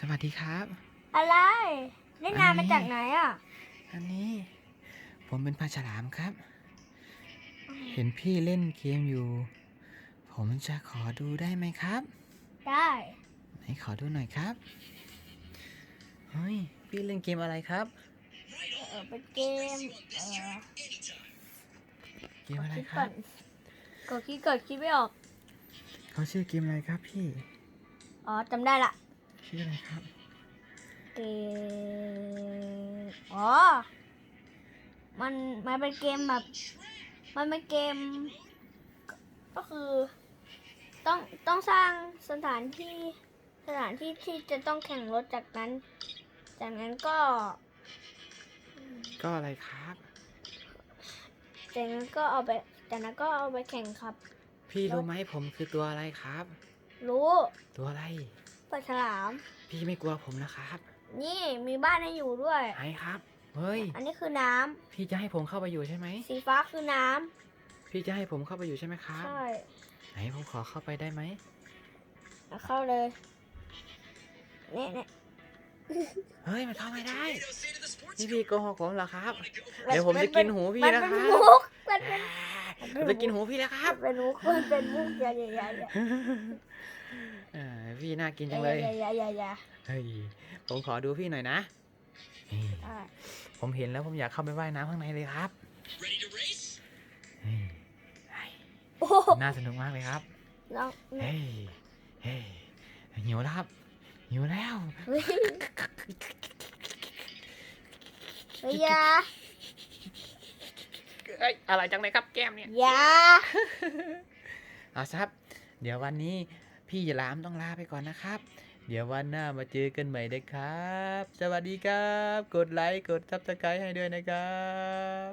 สวัสดีครับ อะไรเล่นงานอันนี้มาจากไหนอะ อันนี้ ผมเป็นปลาฉลามครับ เห็นพี่เล่นเกมอยู่ ผมจะขอดูได้ไหมครับ ได้ไหนขอดูหน่อยครับ เฮ้ย พี่เล่นเกมอะไรครับ เออเป็นเกมเออเกมอะไรคิดคก่รัอบ นกดคิดก่อนคิดไม่ออก เขาชื่อเกมอะไรครับพี่ อ๋อจำได้ละ ชื่ออะไรครับ เกม อ๋อ มัน มันเป็นเกมแบบ มันเป็นเกม ก็คือ ต้อง ต้องสร้างสถานที่ สถานที่ที่จะต้องแข่งรถจากนั้น จากนั้นก็ ก็อะไรครับ จากนั้นก็เอาไป จากนั้นก็เอาไปแข่งครับ พี่รู้ไหมผมคือตัวอะไรครับ รู้ ตัวอะไร ปลาฉลาม พี่ไม่กลัวผมนะครับ นี่มีบ้านให้อยู่ด้วย ไหนครับ เฮ้ย อันนี้คือน้ำพี่จะให้ผมเข้าไปอยู่ใช่ไหม สีฟ้าคือน้พี่จะให้ผมเข้าไปอยู่ใช่ไหมครัำบใช่ไหนผมขอเข้าไปได้ไหม เอาเข้าเลยเนี่ยเนี่ยเฮ้ย มันเข้าไม่ได้ นี่พี่โกหกผมเหรอครับมันเดี๋ยวผมจะกินหูพี่มันนะเป็นครับมุกมันเป็น ผมจะกินหูพี่แล้วครับมันเป็นมุกมันเป็นมุกอย่าอย่าอย่าอย่าเออ พี่น่ากินอจังย่าเลยอย่าอย่าอย่าอย่าเฮ้ยผมขอดูพี่หน่อยนะนี่อ่าผมเห็นแล้วผมอยากเข้าไปว่ายน้ำข้างในเลยครับเฮ้ยเฮ้ยโอ้โหน่าสนุกมากเลยครับน้องเฮ้ยเฮ้ยหิวแล้วครับหิวแล้วเฮ้ยเฮ้ยอย่าเอ้ยอะไรจังเลยครับแก้มเนี่ยอย่าเอาครับ เดี๋ยววันนี้ พี่ยลามต้องลาไปก่อนนะครับ เดี๋ยววันหน้ามาเจอกันใหม่นะครับ สวัสดีครับ กดไลค์ กดซับสไครต์ให้ด้วยนะครับ